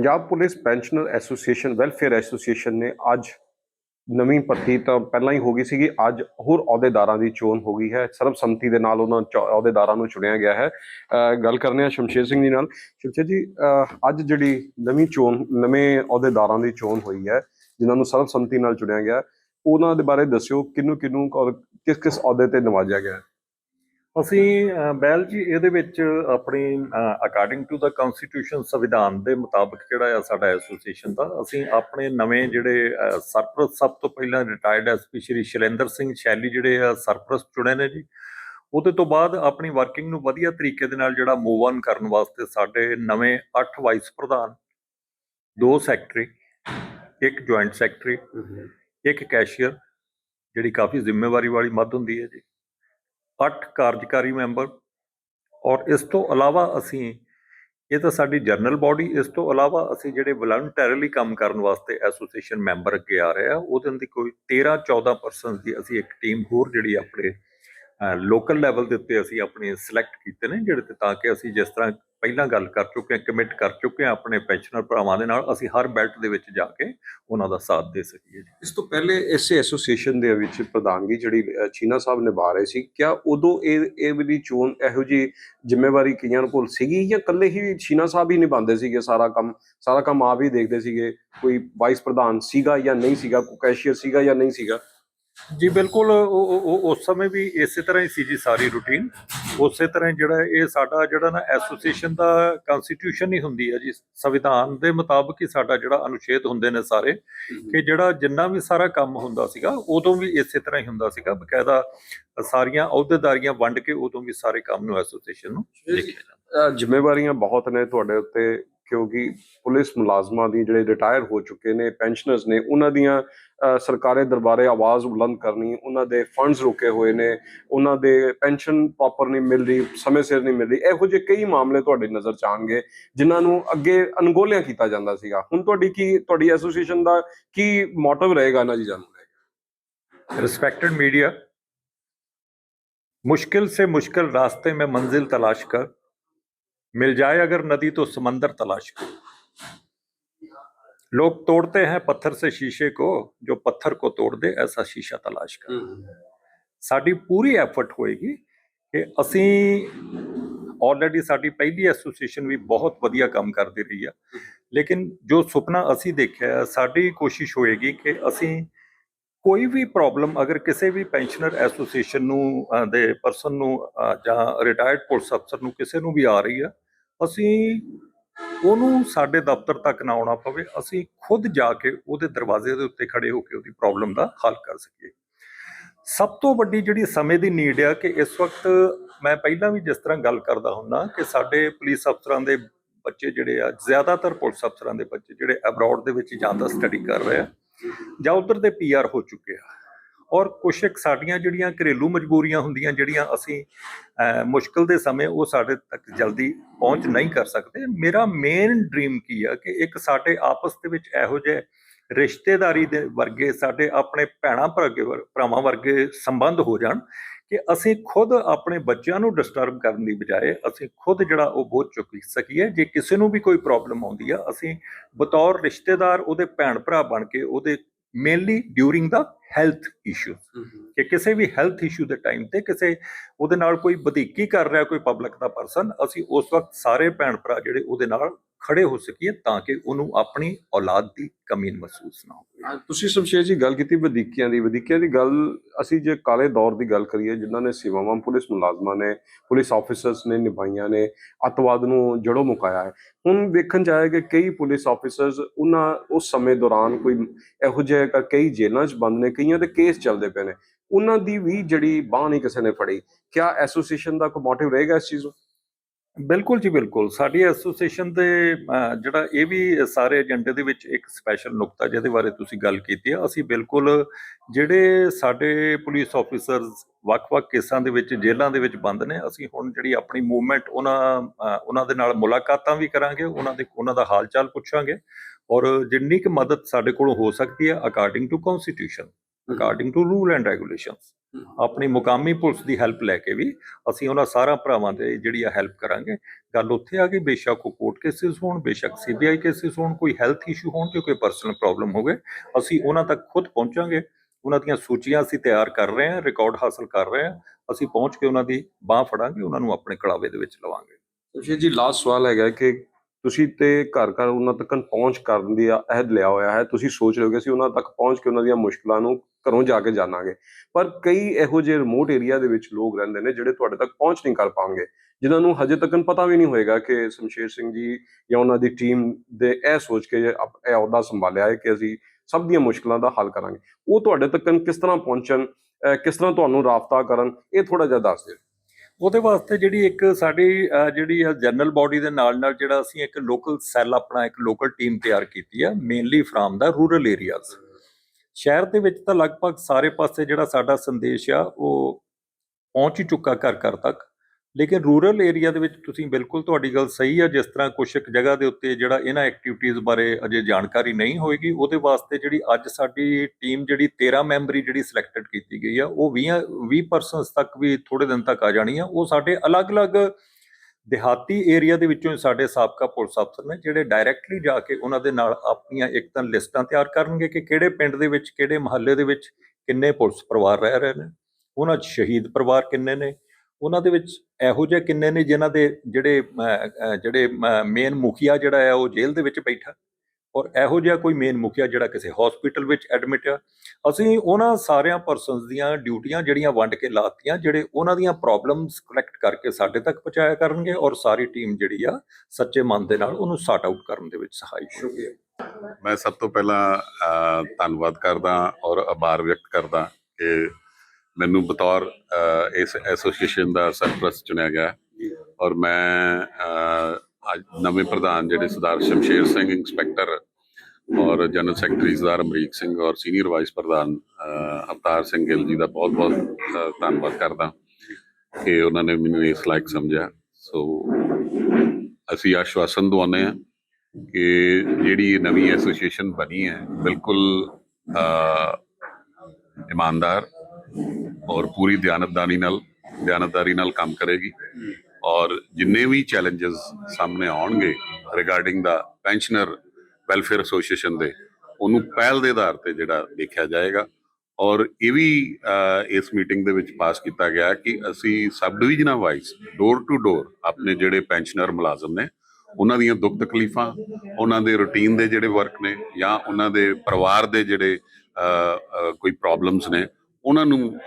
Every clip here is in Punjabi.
Punjab police pensioner association, welfare association ਨੇ ਅੱਜ ਨਵੀਂ ਭਰਤੀ ਤਾਂ ਪਹਿਲਾਂ ਹੀ ਹੋ ਗਈ ਸੀਗੀ, ਅੱਜ ਹੋਰ ਅਹੁਦੇਦਾਰਾਂ ਦੀ ਚੋਣ ਹੋ ਗਈ ਹੈ। ਸਰਬਸੰਮਤੀ ਦੇ ਨਾਲ ਉਹਨਾਂ ਚੌ- ਅਹੁਦੇਦਾਰਾਂ ਨੂੰ ਚੁਣਿਆ ਗਿਆ ਹੈ। ਗੱਲ ਕਰਨੇ ਆ ਸ਼ਮਸ਼ੇਰ ਸਿੰਘ ਜੀ ਨਾਲ। ਸ਼ਮਸ਼ੇਰ ਜੀ ਅੱਜ ਜਿਹੜੀ ਨਵੀਂ ਚੋਣ, ਨਵੇਂ ਅਹੁਦੇਦਾਰਾਂ ਦੀ ਚੋਣ ਹੋਈ ਹੈ, ਜਿਨ੍ਹਾਂ ਨੂੰ ਸਰਬਸੰਮਤੀ ਨਾਲ ਚੁਣਿਆ ਗਿਆ, ਉਹਨਾਂ ਦੇ ਬਾਰੇ ਦੱਸਿਓ ਕਿਹਨੂੰ ਕਿਹਨੂੰ ਔਰ ਕਿਸ ਕਿਸ ਅਹੁਦੇ ਤੇ ਨਵਾਜਿਆ ਗਿਆ ਹੈ। ਅਸੀਂ ਬੈਲ ਜੀ ਇਹਦੇ ਵਿੱਚ ਆਪਣੀ ਅਕਾਰਡਿੰਗ ਟੂ ਦਾ ਕਨਸਟੀਟਿਊਸ਼ਨ ਸੰਵਿਧਾਨ ਦੇ ਮੁਤਾਬਕ ਜਿਹੜਾ ਆ ਸਾਡਾ ਐਸੋਸੀਏਸ਼ਨ ਦਾ ਅਸੀਂ ਆਪਣੇ ਨਵੇਂ ਜਿਹੜੇ ਅ, ਸਰਪ੍ਰਸਤ ਸਭ ਤੋਂ ਪਹਿਲਾਂ ਰਿਟਾਇਰਡ ਐਸਪੀ ਸ਼੍ਰੀ ਸ਼ੈਲੇਂਦਰ ਸਿੰਘ ਸ਼ੈਲੀ ਜਿਹੜੇ ਆ ਸਰਪ੍ਰਸਤ ਚੁਣੇ ਨੇ ਜੀ। ਉਹਦੇ ਤੋਂ ਬਾਅਦ ਆਪਣੀ ਵਰਕਿੰਗ ਨੂੰ ਵਧੀਆ ਤਰੀਕੇ ਦੇ ਨਾਲ ਜਿਹੜਾ ਮੂਵ ਆਨ ਕਰਨ ਵਾਸਤੇ ਸਾਡੇ ਨਵੇਂ 8 ਵਾਈਸ ਪ੍ਰਧਾਨ ਦੋ ਸੈਕਟਰੀ ਇੱਕ ਜੁਆਇੰਟ ਸੈਕਟਰੀ ਇੱਕ ਕੈਸ਼ੀਅਰ ਜਿਹੜੀ ਕਾਫੀ ਜ਼ਿੰਮੇਵਾਰੀ ਵਾਲੀ ਮੱਦ ਹੁੰਦੀ ਹੈ ਜੀ। ਅੱਠ ਕਾਰਜਕਾਰੀ ਮੈਂਬਰ। ਔਰ ਇਸ ਤੋਂ ਇਲਾਵਾ ਅਸੀਂ, ਇਹ ਤਾਂ ਸਾਡੀ ਜਰਨਲ ਬਾਡੀ, ਇਸ ਤੋਂ ਇਲਾਵਾ ਅਸੀਂ ਜਿਹੜੇ ਵਲੰਟਰੀਲੀ ਕੰਮ ਕਰਨ ਵਾਸਤੇ ਐਸੋਸੀਏਸ਼ਨ ਮੈਂਬਰ ਅੱਗੇ ਆ ਰਹੇ ਆ, ਉਹਦੇ ਦੀ ਕੋਈ 13 14 ਪਰਸਨਸ ਦੀ ਅਸੀਂ ਇੱਕ ਟੀਮ ਹੋਰ ਜਿਹੜੀ ਆਪਣੇ ਲੋਕਲ ਲੈਵਲ ਦੇ ਉੱਤੇ ਅਸੀਂ ਆਪਣੇ ਸਿਲੈਕਟ ਕੀਤੇ ਨੇ, ਜਿਹੜੇ ਤੇ ਤਾਂ ਕਿ ਅਸੀਂ ਜਿਸ ਤਰ੍ਹਾਂ ਪਹਿਲਾਂ ਗੱਲ ਕਰ ਚੁੱਕੇ ਹਾਂ ਕਮਿਟ ਕਰ ਚੁੱਕੇ ਹਾਂ ਆਪਣੇ ਪੈਨਸ਼ਨਰ ਭਰਾਵਾਂ ਦੇ ਨਾਲ ਅਸੀਂ ਹਰ ਬੈਲਟ ਦੇ ਵਿੱਚ ਜਾ ਕੇ ਉਹਨਾਂ ਦਾ ਸਾਥ ਦੇ ਸਕੀਏ ਇਸ ਤੋਂ ਪਹਿਲੇ ਇਸੇ ਐਸੋਸੀਏਸ਼ਨ ਦੇ ਵਿੱਚ ਪ੍ਰਧਾਨਗੀ ਜਿਹੜੀ ਅ, ਚੀਨਾ ਸਾਹਿਬ ਨਿਭਾ ਰਹੇ ਸੀ ਕਿਆ ਉਦੋਂ ਇਹ ਇਹ ਵਾਲੀ ਚੋਣ ਇਹੋ ਜੀ ਜ਼ਿੰਮੇਵਾਰੀ ਕਈਆਂ ਕੋਲ ਸੀਗੀ ਜਾਂ ਇਕੱਲੇ ਹੀ ਚੀਨਾ ਸਾਹਿਬ ਹੀ ਨਿਭਾਉਂਦੇ ਸੀਗੇ ਸਾਰਾ ਕੰਮ ਸਾਰਾ ਕੰਮ ਆਪ ਹੀ ਦੇਖਦੇ ਸੀਗੇ ਕੋਈ ਵਾਈਸ ਪ੍ਰਧਾਨ ਸੀਗਾ ਜਾਂ ਨਹੀਂ ਸੀਗਾ ਕੋਈ ਕੈਸ਼ੀਅਰ ਸੀਗਾ ਜਾਂ ਨਹੀਂ ਸੀਗਾ? ਜੀ ਬਿਲਕੁਲ ਉਹ- ਉਸ ਸਮੇਂ ਵੀ ਇਸੇ ਤਰ੍ਹਾਂ ਹੀ ਸੀ ਜੀ ਸਾਰੀ ਰੁਟੀਨ ਉਸੇ ਤਰ੍ਹਾਂ ਜਿਹੜਾ ਇਹ ਸਾਡਾ ਜਿਹੜਾ ਨਾ ਐਸੋਸੀਏਸ਼ਨ ਦਾ ਕਨਸਟੀਟਿਊਸ਼ਨ ਹੀ ਹੁੰਦੀ ਹੈ ਜੀ ਸੰਵਿਧਾਨ ਦੇ ਮੁਤਾਬਕ ਹੀ ਸਾਡਾ ਜਿਹੜਾ ਅਨੁਛੇਦ ਹੁੰਦੇ ਨੇ ਸਾਰੇ ਕਿ ਜਿਹੜਾ ਜਿੰਨਾ ਵੀ ਸਾਰਾ ਕੰਮ ਹੁੰਦਾ ਸੀਗਾ ਉਦੋਂ ਵੀ ਇਸੇ ਤਰ੍ਹਾਂ ਹੀ ਹੁੰਦਾ ਸੀਗਾ ਬਕਾਇਦਾ ਸਾਰੀਆਂ ਅਹੁਦੇਦਾਰੀਆਂ ਵੰਡ ਕੇ ਉਦੋਂ ਵੀ ਸਾਰੇ ਕੰਮ ਨੂੰ ਐਸੋਸੀਏਸ਼ਨ ਨੂੰ ਲਿਖਿਆ ਜਾਂਦਾ। ਜ਼ਿੰਮੇਵਾਰੀਆਂ ਬਹੁਤ ਨੇ ਤੁਹਾਡੇ ਉੱਤੇ ਕਿਉਂਕਿ ਪੁਲਿਸ ਮੁਲਾਜ਼ਮਾਂ ਦੀ ਜਿਹੜੇ ਰਿਟਾਇਰ ਹੋ ਚੁੱਕੇ ਨੇ ਪੈਨਸ਼ਨਰਸ ਨੇ ਉਹਨਾਂ ਦੀਆਂ ਅ, ਸਰਕਾਰੇ ਦਰਬਾਰੇ ਆਵਾਜ਼ ਬੁਲੰਦ ਕਰਨੀ ਉਹਨਾਂ ਦੇ ਫੰਡਸ ਰੁਕੇ ਹੋਏ ਨੇ ਉਹਨਾਂ ਦੇ ਪੈਨਸ਼ਨ ਪ੍ਰੋਪਰ ਨਹੀਂ ਮਿਲ ਰਹੀ ਸਮੇਂ ਸਿਰ ਨਹੀਂ ਮਿਲ ਰਹੀ ਇਹੋ ਜਿਹੇ ਕਈ ਮਾਮਲੇ ਤੁਹਾਡੀ ਨਜ਼ਰ ਚ ਆਉਣਗੇ ਜਿਨ੍ਹਾਂ ਨੂੰ ਅੱਗੇ ਅਣਗੋਲਿਆਂ ਕੀਤਾ ਜਾਂਦਾ ਸੀਗਾ ਹੁਣ ਤੁਹਾਡੀ ਕੀ ਤੁਹਾਡੀ ਐਸੋਸੀਏਸ਼ਨ ਦਾ ਕੀ ਮੋਟਿਵ ਰਹੇਗਾ ਇਹਨਾਂ ਚੀਜ਼ਾਂ ਨੂੰ ਲੈ ਕੇ रिस्पेक्टेड मीडिया मुश्किल से मुश्किल रास्ते में मंजिल तलाश कर मिल जाए अगर नदी तो समंदर तलाश कर लोग तोड़ते हैं पत्थर से शीशे को जो पत्थर को तोड़ दे ऐसा शीशा तलाश कर ਸਾਡੀ ਪੂਰੀ ਐਫਰਟ ਹੋਏਗੀ ਕਿ ਅਸੀਂ ਆਲਰੇਡੀ ਸਾਡੀ ਪਹਿਲੀ ਐਸੋਸੀਏਸ਼ਨ ਵੀ ਬਹੁਤ ਵਧੀਆ ਕੰਮ ਕਰਦੀ ਰਹੀ ਆ ਲੇਕਿਨ ਜੋ ਸੁਪਨਾ ਅਸੀਂ ਦੇਖਿਆ ਹੈ, ਸਾਡੀ ਕੋਸ਼ਿਸ਼ ਹੋਏਗੀ ਕਿ ਅਸੀਂ ਕੋਈ ਵੀ ਪ੍ਰੋਬਲਮ ਅਗਰ ਕਿਸੇ ਵੀ ਪੈਨਸ਼ਨਰ ਐਸੋਸੀਏਸ਼ਨ ਨੂੰ ਅ, ਦੇ ਪਰਸਨ ਨੂੰ ਅ, ਜਾਂ ਰਿਟਾਇਰਡ ਪੁਲਿਸ ਅਫਸਰ ਨੂੰ ਕਿਸੇ ਨੂੰ ਵੀ ਆ ਰਹੀ ਆ ਅਸੀਂ ਉਹਨੂੰ ਸਾਡੇ ਦਫ਼ਤਰ ਤੱਕ ਨਾ ਆਉਣਾ ਪਵੇ, ਅਸੀਂ ਖੁਦ ਜਾ ਕੇ ਉਹਦੇ ਦਰਵਾਜ਼ੇ ਦੇ ਉੱਤੇ ਖੜੇ ਹੋ ਕੇ ਉਹਦੀ ਪ੍ਰੋਬਲਮ ਦਾ ਹੱਲ ਕਰ ਸਕੀਏ। ਸਭ ਤੋਂ ਵੱਡੀ ਜਿਹੜੀ ਸਮੇਂ ਦੀ ਨੀਡ ਆ ਕਿ ਇਸ ਵਕਤ ਮੈਂ ਪਹਿਲਾਂ ਵੀ ਜਿਸ ਤਰ੍ਹਾਂ ਗੱਲ ਕਰਦਾ ਹੁੰਦਾ ਕਿ ਸਾਡੇ ਪੁਲਿਸ ਅਫਸਰਾਂ ਦੇ ਬੱਚੇ ਜਿਹੜੇ ਆ, ਜ਼ਿਆਦਾਤਰ ਪੁਲਿਸ ਅਫਸਰਾਂ ਦੇ ਬੱਚੇ ਜਿਹੜੇ ਅਬਰੋਡ ਦੇ ਵਿੱਚ ਜਾਂ ਤਾਂ ਸਟੱਡੀ ਕਰ ਰਹੇ ਆ ਜਾਂ ਉਧਰ ਦੇ ਪੀਆਰ ਹੋ ਚੁੱਕੇ ਆ। ਔਰ ਕੁਛ ਸਾਡੀਆਂ ਜਿਹੜੀਆਂ ਘਰੇਲੂ ਮਜਬੂਰੀਆਂ ਹੁੰਦੀਆਂ, ਜਿਹੜੀਆਂ ਅਸੀਂ ਮੁਸ਼ਕਲ ਦੇ ਸਮੇਂ ਉਹ ਸਾਡੇ ਤੱਕ ਜਲਦੀ ਪਹੁੰਚ ਨਹੀਂ ਕਰ ਸਕਦੇ। ਮੇਰਾ ਮੇਨ ਡ੍ਰੀਮ ਕੀ ਆ ਕਿ ਇੱਕ ਸਾਡੇ ਆਪਸ ਦੇ ਵਿੱਚ ਇਹੋ ਜਿਹੇ ਰਿਸ਼ਤੇਦਾਰੀ ਦੇ ਵਰਗੇ, ਸਾਡੇ ਆਪਣੇ ਭੈਣਾਂ ਭਰਾਗੇ ਭਰਾਵਾਂ ਵਰਗੇ ਸੰਬੰਧ ਹੋ ਜਾਣ ਕਿ ਅਸੀਂ ਖੁਦ ਆਪਣੇ ਬੱਚਿਆਂ ਨੂੰ ਡਿਸਟਰਬ ਕਰਨ ਦੀ ਬਜਾਏ ਅਸੀਂ ਖੁਦ ਜਿਹੜਾ ਉਹ ਬੋਝ ਚੁੱਕ ਸਕੀਏ। ਜੇ ਕਿਸੇ ਨੂੰ ਵੀ ਕੋਈ ਪ੍ਰੋਬਲਮ ਆਉਂਦੀ ਆ, ਅਸੀਂ ਬਤੌਰ ਰਿਸ਼ਤੇਦਾਰ, ਉਹਦੇ ਭੈਣ ਭਰਾ ਬਣ ਕੇ, ਉਹਦੇ ਮੇਨਲੀ ਡਿਊਰਿੰਗ ਦਾ ਹੈਲਥ ਇਸ਼ੂ ਕਿ ਕਿਸੇ ਵੀ ਹੈਲਥ ਇਸ਼ੂ ਦੇ ਟਾਈਮ ਤੇ ਕਿਸੇ ਉਹਦੇ ਨਾਲ ਕੋਈ ਵਧੀਕੀ ਕਰ ਰਿਹਾ ਕੋਈ ਪਬਲਿਕ ਦਾ ਪਰਸਨ ਅਸੀਂ ਉਸ ਵਕਤ ਸਾਰੇ ਭੈਣ ਭਰਾ ਜਿਹੜੇ ਉਹਦੇ ਨਾਲ ਖੜੇ ਹੋ ਸਕੀਏ ਤਾਂ ਕਿ ਉਹਨੂੰ ਆਪਣੀ ਔਲਾਦ ਦੀ ਕਮੀ ਮਹਿਸੂਸ ਨਾ ਹੋਵੇ। ਤੁਸੀਂ ਸ਼ਮਸ਼ੇਰ ਜੀ ਗੱਲ ਕੀਤੀ ਵਧੀਕੀਆਂ ਦੀ ਵਧੀਕੀਆਂ ਦੀ ਗੱਲ, ਅਸੀਂ ਜੇ ਕਾਲੇ ਦੌਰ ਦੀ ਗੱਲ ਕਰੀਏ, ਜਿਨ੍ਹਾਂ ਨੇ ਸੇਵਾਵਾਂ ਪੁਲਿਸ ਮੁਲਾਜ਼ਮਾਂ ਨੇ, ਪੁਲਿਸ ਆਫੀਸਰਸ ਨੇ ਨਿਭਾਈਆਂ ਨੇ, ਅੱਤਵਾਦ ਨੂੰ ਜੜੋਂ ਮੁਕਾਇਆ ਹੈ। ਹੁਣ ਵੇਖਣ ਚ ਕਿ ਕਈ ਪੁਲਿਸ ਆਫੀਸਰਸ ਉਹਨਾਂ, ਉਸ ਸਮੇਂ ਦੌਰਾਨ ਕੋਈ ਇਹੋ ਜਿਹੇ ਕਈ ਜੇਲ੍ਹਾਂ 'ਚ ਬੰਦ ਨੇ, ਕਈਆਂ ਦੇ ਕੇਸ ਚੱਲਦੇ ਪਏ ਨੇ। ਉਹਨਾਂ ਦੀ ਵੀ ਜਿਹੜੀ ਬਾਹ ਨਹੀਂ ਕਿਸੇ ਨੇ ਫੜੀ। ਕਿਆ ਐਸੋਸੀਏਸ਼ਨ ਦਾ ਕੋਈ ਮੋਟਿਵ ਰਹੇਗਾ ਇਸ ਚੀਜ਼ ਨੂੰ? ਬਿਲਕੁਲ ਜੀ ਬਿਲਕੁਲ। ਸਾਡੀ ਐਸੋਸੀਏਸ਼ਨ ਦੇ ਜਿਹੜਾ ਇਹ ਵੀ ਸਾਰੇ ਏਜੰਡੇ ਦੇ ਵਿੱਚ ਇੱਕ ਸਪੈਸ਼ਲ ਨੁਕਤਾ ਜਿਹਦੇ ਬਾਰੇ ਤੁਸੀਂ ਗੱਲ ਕੀਤੀ ਆ, ਅਸੀਂ ਬਿਲਕੁਲ ਜਿਹੜੇ ਸਾਡੇ ਪੁਲਿਸ ਆਫੀਸਰਸ ਵੱਖ-ਵੱਖ ਕੇਸਾਂ ਦੇ ਵਿੱਚ, ਜੇਲ੍ਹਾਂ ਦੇ ਵਿੱਚ ਬੰਦ ਨੇ, ਅਸੀਂ ਹੁਣ ਜਿਹੜੀ ਆਪਣੀ ਮੂਵਮੈਂਟ ਉਹਨਾਂ ਉਹਨਾਂ ਦੇ ਨਾਲ ਮੁਲਾਕਾਤਾਂ ਵੀ ਕਰਾਂਗੇ, ਉਹਨਾਂ ਦੇ, ਉਹਨਾਂ ਦਾ ਹਾਲ ਚਾਲ ਪੁੱਛਾਂਗੇ ਔਰ ਜਿੰਨੀ ਕੁ ਮਦਦ ਸਾਡੇ ਕੋਲੋਂ ਹੋ ਸਕਦੀ ਹੈ according to constitution according to rule and regulations ਆਪਣੀ ਮੁਕਾਮੀ ਪੁਲਿਸ ਦੀ ਹੈਲਪ ਲੈ ਕੇ ਵੀ ਅਸੀਂ ਉਹਨਾਂ ਸਾਰਾ ਭਰਾਵਾਂ ਦੇ ਜਿਹੜੀ ਆ ਹੈਲਪ ਕਰਾਂਗੇ। ਗੱਲ ਉੱਥੇ ਆ ਗਈ, ਬੇਸ਼ੱਕ ਉਹ ਕੋਰਟ ਕੇਸਿਸ ਹੋਣ, ਬੇਸ਼ੱਕ ਸੀਬੀਆਈ ਕੇਸਿਸ ਹੋਣ, ਕੋਈ ਹੈਲਥ ਇਸ਼ੂ ਹੋਣ ਤੇ ਕੋਈ ਪਰਸਨਲ ਪ੍ਰੋਬਲਮ ਹੋਵੇ, ਅਸੀਂ ਉਹਨਾਂ ਤੱਕ ਖੁਦ ਪਹੁੰਚਾਂਗੇ। ਉਹਨਾਂ ਦੀਆਂ ਸੂਚੀਆਂ ਅਸੀਂ ਤਿਆਰ ਕਰ ਰਹੇ ਹਾਂ ਰਿਕਾਰਡ ਹਾਸਲ ਕਰ ਰਹੇ ਹਾਂ, ਅਸੀਂ ਪਹੁੰਚ ਕੇ ਉਹਨਾਂ ਦੀ ਬਾਹ ਫੜਾਂਗੇ, ਉਹਨਾਂ ਨੂੰ ਆਪਣੇ ਕਲਾਵੇ ਦੇ ਵਿੱਚ ਲਵਾਂਗੇ। ਸ਼ਮਸ਼ੇਰ ਜੀ ਲਾਸਟ ਸਵਾਲ ਹੈਗਾ ਕਿ ਤੁਸੀਂ ਤੇ ਘਰ ਘਰ ਉਹਨਾਂ ਤੱਕ ਪਹੁੰਚ ਕਰਨ ਦੀ ਅਹਿਦ ਲਿਆ ਹੋਇਆ ਹੈ। ਤੁਸੀਂ ਸੋਚ ਰਹੇ ਹੋ ਕਿ ਅਸੀਂ ਉਹਨਾਂ ਤੱਕ ਪਹੁੰਚ ਕੇ ਉਹਨਾਂ ਦੀਆਂ ਮੁਸ਼ਕਲਾਂ ਨੂੰ ਘਰੋਂ ਜਾ ਕੇ ਜਾਣਾਂਗੇ। ਪਰ ਕਈ ਇਹੋ ਜਿਹੇ ਰਿਮੋਟ ਏਰੀਆ ਦੇ ਵਿੱਚ ਲੋਕ ਰਹਿੰਦੇ ਨੇ ਜਿਹੜੇ ਤੁਹਾਡੇ ਤੱਕ ਪਹੁੰਚ ਨਹੀਂ ਕਰ ਪਾਉਂਗੇ ਜਿਨ੍ਹਾਂ ਨੂੰ ਹਜੇ ਤੱਕ ਪਤਾ ਵੀ ਨਹੀਂ ਹੋਏਗਾ ਕਿ ਸ਼ਮਸ਼ੇਰ ਸਿੰਘ ਜੀ ਜਾਂ ਉਹਨਾਂ ਦੀ ਟੀਮ ਦੇ ਇਹ ਸੋਚ ਕੇ ਅਪ- ਇਹ ਅਹੁਦਾ ਸੰਭਾਲਿਆ ਹੈ ਕਿ ਅਸੀਂ ਸਭ ਦੀਆਂ ਮੁਸ਼ਕਲਾਂ ਦਾ ਹੱਲ ਕਰਾਂਗੇ। ਉਹ ਤੁਹਾਡੇ ਤੱਕ ਕਿਸ ਤਰ੍ਹਾਂ ਪਹੁੰਚਣ ਕਿਸ ਤਰ੍ਹਾਂ ਤੁਹਾਨੂੰ ਰਾਬਤਾ ਕਰਨ, ਇਹ ਥੋੜਾ ਜਿਹਾ ਦੱਸ ਦਿਓ। ਉਹਦੇ ਵਾਸਤੇ ਜਿਹੜੀ ਇੱਕ ਸਾਡੀ ਜਿਹੜੀ ਆ ਜਨਰਲ ਬਾਡੀ ਦੇ ਨਾਲ ਨਾਲ ਜਿਹੜਾ ਅਸੀਂ ਇੱਕ ਲੋਕਲ ਸੈੱਲ ਆਪਣਾ ਇੱਕ ਲੋਕਲ ਟੀਮ ਤਿਆਰ ਕੀਤੀ ਆ ਮੇਨਲੀ ਫਰਮ ਦਾ ਰੂਰਲ ਏਰੀਆਜ਼ ਸ਼ਹਿਰ ਦੇ ਵਿੱਚ ਤਾਂ ਲਗਭਗ ਸਾਰੇ ਪਾਸੇ ਜਿਹੜਾ ਸਾਡਾ ਸੰਦੇਸ਼ ਆ, ਉਹ ਪਹੁੰਚ ਹੀ ਚੁੱਕਾ ਘਰ ਘਰ ਤੱਕ। ਲੇਕਿਨ ਰੂਰਲ ਏਰੀਆ ਦੇ ਵਿੱਚ ਤੁਸੀਂ ਬਿਲਕੁਲ ਤੁਹਾਡੀ ਗੱਲ ਸਹੀ ਆ, ਜਿਸ ਤਰ੍ਹਾਂ ਕੁਛ ਇੱਕ ਜਗ੍ਹਾ ਦੇ ਉੱਤੇ ਜਿਹੜਾ ਇਹਨਾਂ ਐਕਟੀਵਿਟੀਜ਼ ਬਾਰੇ ਅਜੇ ਜਾਣਕਾਰੀ ਨਹੀਂ ਹੋਏਗੀ, ਉਹਦੇ ਵਾਸਤੇ ਜਿਹੜੀ ਅੱਜ ਸਾਡੀ ਟੀਮ ਜਿਹੜੀ 13 ਮੈਂਬਰੀ ਜਿਹੜੀ ਸਿਲੈਕਟਡ ਕੀਤੀ ਗਈ ਆ, ਉਹ 20 20 ਪਰਸਨਸ ਤੱਕ ਵੀ ਥੋੜੇ ਦਿਨ ਤੱਕ ਆ ਜਾਣੀ ਆ। ਉਹ ਸਾਡੇ ਅਲੱਗ-ਅਲੱਗ ਦਿਹਾਤੀ ਏਰੀਆ ਦੇ ਵਿੱਚੋਂ ਹੀ ਸਾਡੇ ਸਾਬਕਾ ਪੁਲਿਸ ਅਫਸਰ ਨੇ, ਜਿਹੜੇ ਡਾਇਰੈਕਟਲੀ ਜਾ ਕੇ ਉਹਨਾਂ ਦੇ ਨਾਲ ਆਪਣੀਆਂ ਇੱਕ ਤਾਂ ਲਿਸਟਾਂ ਤਿਆਰ ਕਰਨਗੇ ਕਿ ਕਿਹੜੇ ਪਿੰਡ ਦੇ ਵਿੱਚ, ਕਿਹੜੇ ਮਹੱਲੇ ਦੇ ਵਿੱਚ ਕਿੰਨੇ ਪੁਲਿਸ ਪਰਿਵਾਰ ਰਹਿ ਰਹੇ ਨੇ। ਉਹਨਾਂ 'ਚ ਸ਼ਹੀਦ ਪਰਿਵਾਰ ਕਿੰਨੇ ਨੇ? ਉਹਨਾਂ ਦੇ ਵਿੱਚ ਇਹੋ ਜਿਹੇ ਕਿੰਨੇ ਨੇ ਜਿਨ੍ਹਾਂ ਦੇ ਜਿਹੜੇ ਜਿਹੜੇ ਮੇਨ ਮੁਖੀਆ ਜਿਹੜਾ ਹੈ ਉਹ ਜੇਲ੍ਹ ਦੇ ਵਿੱਚ ਬੈਠਾ। ਔਰ ਇਹੋ ਜਿਹਾ ਕੋਈ ਮੇਨ ਮੁਖੀਆ ਜਿਹੜਾ ਕਿਸੇ ਹਸਪੀਟਲ ਵਿੱਚ ਐਡਮਿਟ ਆ। ਅਸੀਂ ਉਹਨਾਂ ਸਾਰਿਆਂ ਪਰਸਨਸ ਦੀਆਂ ਡਿਊਟੀਆਂ ਜਿਹੜੀਆਂ ਵੰਡ ਕੇ ਲਾਤੀਆਂ ਜਿਹੜੇ ਉਹਨਾਂ ਦੀਆਂ ਪ੍ਰੋਬਲਮਸ ਕਲੈਕਟ ਕਰਕੇ ਸਾਡੇ ਤੱਕ ਪਹੁੰਚਾਇਆ ਕਰਨਗੇ ਔਰ ਸਾਰੀ ਟੀਮ ਜਿਹੜੀ ਆ ਸੱਚੇ ਮਨ ਦੇ ਨਾਲ ਉਹਨੂੰ ਸਾਰਟ ਆਊਟ ਕਰਨ ਦੇ ਵਿੱਚ ਸਹਾਈ ਹੋਵੇਗੀ ਮੈਂ ਸਭ ਤੋਂ ਪਹਿਲਾਂ ਧੰਨਵਾਦ ਕਰਦਾ ਔਰ ਆਭਾਰ ਵਿਅਕਤ ਕਰਦਾ ਕਿ ਮੈਨੂੰ ਬਤੌਰ ਇਸ ਐਸੋਸੀਏਸ਼ਨ ਦਾ ਸਰਪ੍ਰਸਤ ਚੁਣਿਆ ਗਿਆ ਔਰ ਮੈਂ ਅੱਜ ਨਵੇਂ ਪ੍ਰਧਾਨ ਜਿਹੜੇ ਸਰਦਾਰ ਸ਼ਮਸ਼ੇਰ ਸਿੰਘ, ਇੰਸਪੈਕਟਰ ਔਰ ਜਨਰਲ ਸੈਕਟਰੀ ਸਰਦਾਰ ਅਮਰੀਕ ਸਿੰਘ ਔਰ ਸੀਨੀਅਰ ਵਾਈਸ ਪ੍ਰਧਾਨ ਅਵਤਾਰ ਸਿੰਘ ਗਿੱਲ ਜੀ ਦਾ ਬਹੁਤ ਬਹੁਤ ਧੰਨਵਾਦ ਕਰਦਾ ਕਿ ਉਹਨਾਂ ਨੇ ਮੈਨੂੰ ਇਸ ਲਾਇਕ ਸਮਝਿਆ। ਸੋ, ਅਸੀਂ ਆਸ਼ਵਾਸਨ ਦਵਾਉਂਦੇ ਹਾਂ ਕਿ ਜਿਹੜੀ ਇਹ ਨਵੀਂ ਐਸੋਸੀਏਸ਼ਨ ਬਣੀ ਹੈ, ਬਿਲਕੁਲ ਇਮਾਨਦਾਰ ਔਰ ਪੂਰੀ ਦਿਆਨਤਦਾਰੀ ਨਾਲ ਦਿਆਨਤਦਾਰੀ ਨਾਲ ਕੰਮ ਕਰੇਗੀ। ਔਰ ਜਿੰਨੇ ਵੀ ਚੈਲੰਜਸ ਸਾਹਮਣੇ ਆਉਣਗੇ ਰਿਗਾਰਡਿੰਗ ਦਾ ਪੈਨਸ਼ਨਰ ਵੈਲਫੇਅਰ ਐਸੋਸੀਏਸ਼ਨ ਦੇ, ਉਹਨੂੰ ਪਹਿਲ ਦੇ ਆਧਾਰ ਤੇ ਜਿਹੜਾ ਦੇਖਿਆ ਜਾਏਗਾ। ਔਰ ਇਹ ਵੀ ਇਸ ਮੀਟਿੰਗ ਦੇ ਵਿੱਚ ਪਾਸ ਕੀਤਾ ਗਿਆ ਕਿ ਅਸੀਂ ਸਬ ਡਿਵੀਜ਼ਨਾਂ ਵਾਈਜ਼ ਡੋਰ ਟੂ ਡੋਰ ਆਪਣੇ ਜਿਹੜੇ ਪੈਨਸ਼ਨਰ ਮੁਲਾਜ਼ਮ ਨੇ, ਉਹਨਾਂ ਦੀਆਂ ਦੁੱਖ ਤਕਲੀਫਾਂ, ਉਹਨਾਂ ਦੇ ਰੁਟੀਨ ਦੇ ਜਿਹੜੇ ਵਰਕ ਨੇ ਜਾਂ ਉਹਨਾਂ ਦੇ ਪਰਿਵਾਰ ਦੇ ਜਿਹੜੇ ਕੋਈ ਪ੍ਰੋਬਲਮਸ ਨੇ ਉਹਨਾਂ ਨੂੰ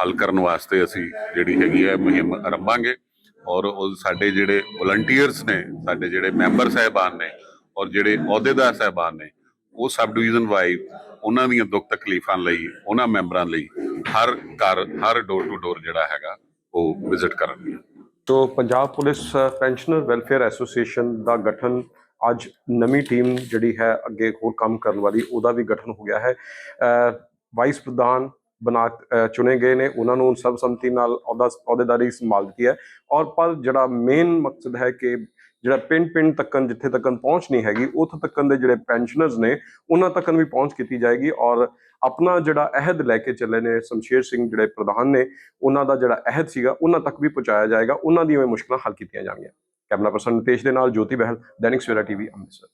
ਹੱਲ ਕਰਨ ਵਾਸਤੇ ਅਸੀਂ ਜਿਹੜੀ ਹੈਗੀ ਹੈ ਮੁਹਿੰਮ ਆਰੰਭਾਂਗੇ ਔਰ ਉਹ ਸਾਡੇ ਜਿਹੜੇ ਵਲੰਟੀਅਰਸ ਨੇ, ਸਾਡੇ ਜਿਹੜੇ ਮੈਂਬਰ ਸਾਹਿਬਾਨ ਨੇ ਔਰ ਜਿਹੜੇ ਅਹੁਦੇਦਾਰ ਸਾਹਿਬਾਨ ਨੇ, ਉਹ ਸਬ ਡਿਵੀਜ਼ਨ ਵਾਈਜ਼ ਉਹਨਾਂ ਦੀਆਂ ਦੁੱਖ ਤਕਲੀਫਾਂ ਲਈ, ਉਹਨਾਂ ਮੈਂਬਰਾਂ ਲਈ ਹਰ ਘਰ, ਹਰ ਡੋਰ ਟੂ ਡੋਰ ਜਿਹੜਾ ਹੈਗਾ ਉਹ ਵਿਜ਼ਿਟ ਕਰਨਗੇ। So Punjab police pensioner welfare association ਦਾ ਗਠਨ ਅੱਜ ਨਵੀਂ ਟੀਮ ਜਿਹੜੀ ਹੈ ਅੱਗੇ ਹੋਰ ਕੰਮ ਕਰਨ ਵਾਲੀ, ਉਹਦਾ ਵੀ ਗਠਨ ਹੋ ਗਿਆ ਹੈ। ਵਾਈਸ ਪ੍ਰਧਾਨ ਬਣਾ ਚੁਣੇ ਗਏ ਨੇ, ਉਹਨਾਂ ਨੂੰ ਸਰਬਸੰਮਤੀ ਨਾਲ ਅਹੁਦਾ, ਅਹੁਦੇਦਾਰੀ ਸੰਭਾਲ ਦਿੱਤੀ ਹੈ। ਔਰ ਪਰ ਜਿਹੜਾ ਮੇਨ ਮਕਸਦ ਹੈ ਕਿ ਜਿਹੜਾ ਪਿੰਡ ਪਿੰਡ ਤੱਕਨ ਜਿੱਥੇ ਤੱਕਨ ਪਹੁੰਚ ਨਹੀਂ ਹੈਗੀ, ਉੱਥੇ ਤੱਕਨ ਦੇ ਜਿਹੜੇ ਪੈਨਸ਼ਨਰਸ ਨੇ, ਉਹਨਾਂ ਤੱਕਨ ਵੀ ਪਹੁੰਚ ਕੀਤੀ ਜਾਏਗੀ। ਔਰ ਆਪਣਾ ਜਿਹੜਾ ਅਹਿਦ ਲੈ ਕੇ ਚੱਲੇ ਨੇ ਸ਼ਮਸ਼ੇਰ ਸਿੰਘ ਜਿਹੜੇ ਪ੍ਰਧਾਨ ਨੇ, ਉਹਨਾਂ ਦਾ ਜਿਹੜਾ ਅਹਿਦ ਸੀਗਾ, ਉਹਨਾਂ ਤੱਕ ਵੀ ਪਹੁੰਚਾਇਆ ਜਾਏਗਾ। ਉਹਨਾਂ ਦੀਆਂ ਵੀ ਮੁਸ਼ਕਲਾਂ ਹੱਲ ਕੀਤੀਆਂ ਜਾਣਗੀਆਂ। ਕੈਮਰਾ ਪਰਸਨ ਨਿਤੇਸ਼ ਦੇ ਨਾਲ ਜੋਤੀ ਬਹਿਲ, ਦੈਨਿਕ ਸਵੇਰਾ ਟੀਵੀ ਅੰਮ੍ਰਿਤਸਰ।